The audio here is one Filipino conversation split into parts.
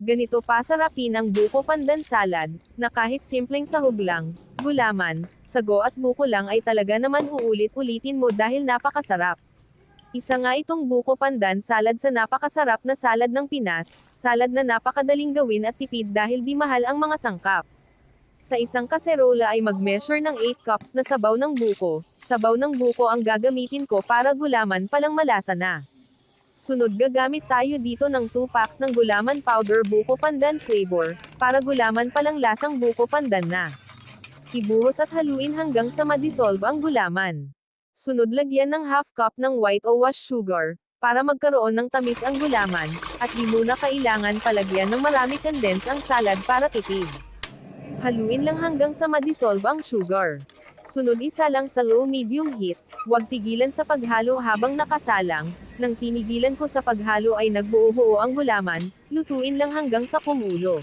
Ganito pa sarapin ang buko pandan salad, na kahit simpleng sahog lang, gulaman, sago at buko lang ay talaga naman uulit-ulitin mo dahil napakasarap. Isa nga itong buko pandan salad sa napakasarap na salad ng Pinas, salad na napakadaling gawin at tipid dahil di mahal ang mga sangkap. Sa isang kaserola ay mag-measure ng 8 cups na sabaw ng buko. Sabaw ng buko ang gagamitin ko para gulaman palang malasa na. Sunod gagamit tayo dito ng 2 packs ng gulaman powder buko pandan flavor, para gulaman palang lasang buko pandan na. Ibuhos at haluin hanggang sa madissolve ang gulaman. Sunod lagyan ng half cup ng white o wash sugar, para magkaroon ng tamis ang gulaman, at di muna kailangan palagyan ng marami condense ang salad para tipid. Haluin lang hanggang sa madissolve ang sugar. Sunod isa lang sa low-medium heat, huwag tigilan sa paghalo habang nakasalang, nang tinigilan ko sa paghalo ay nagbuo-buo ang gulaman, lutuin lang hanggang sa kumulo.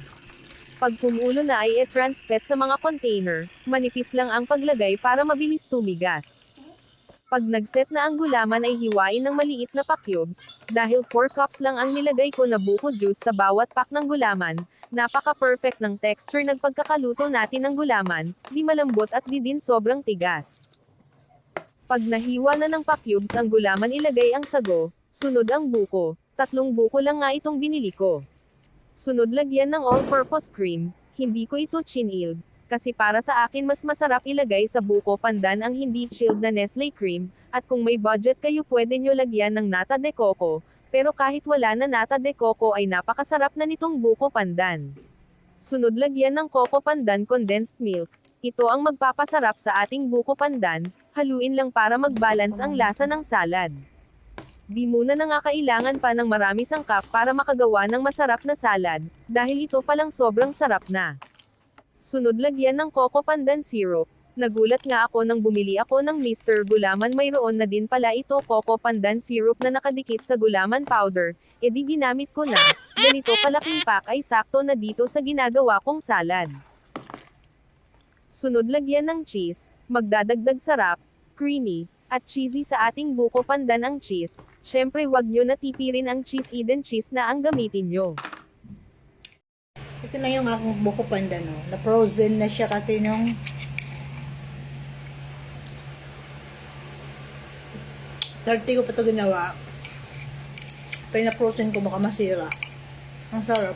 Pag kumulo na ay e-transpet sa mga container, manipis lang ang paglagay para mabilis tumigas. Pag nagset na ang gulaman ay hiwain ng maliit na pa-cubes, dahil 4 cups lang ang nilagay ko na buko juice sa bawat pack ng gulaman, napaka-perfect ng texture ng pagkakaluto natin ng gulaman, di malambot at di din sobrang tigas. Pag nahiwa na ng pa-cubes ang gulaman ilagay ang sago, sunod ang buko, tatlong buko lang nga itong binili ko. Sunod lagyan ng all-purpose cream, hindi ko ito chinilled, kasi para sa akin mas masarap ilagay sa buko pandan ang hindi chilled na Nestle cream, at kung may budget kayo pwede nyo lagyan ng nata de coco, pero kahit wala na nata de coco ay napakasarap na nitong buko pandan. Sunod lagyan ng coco pandan condensed milk, ito ang magpapasarap sa ating buko pandan, haluin lang para mag-balance ang lasa ng salad. Di muna na nga pa ng marami sangkap para makagawa ng masarap na salad, dahil ito palang sobrang sarap na. Sunod lagyan ng coco pandan syrup. Nagulat nga ako nang bumili ako ng Mr. Gulaman mayroon na din pala ito coco pandan syrup na nakadikit sa gulaman powder, edi ginamit ko na, ganito kalaking pack ay sakto na dito sa ginagawa kong salad. Sunod lagyan ng cheese, magdadagdag sarap, creamy, at cheesy sa ating buko pandan ang cheese, syempre wag nyo natipirin ang cheese eden cheese na ang gamitin nyo. Ito na yung aking buko panda, no? Na-frozen na siya kasi nung Thirty ko pa ito ginawa. Kaya na-frozen ko baka masira. Ang sarap.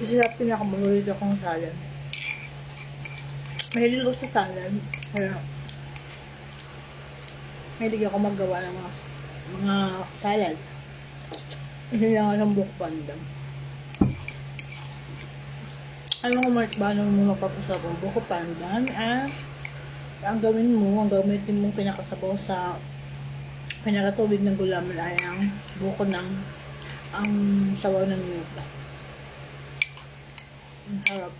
Isa sa pinakamalulit akong salad. Mahilig ako sa salad. Kaya, mahilig ako maggawa ng mga, mga salad. Hindi lang ang buko panda. Alam mo, Mark, ba nung mo mapapasabaw? Buko pandan, ah, ang gawin mo, ang gamitin mong pinakasabaw sa pinakatubig ng gulaman ay ang buko ng ang sabaw ng niyog. Ang harap.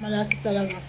Malasa talaga.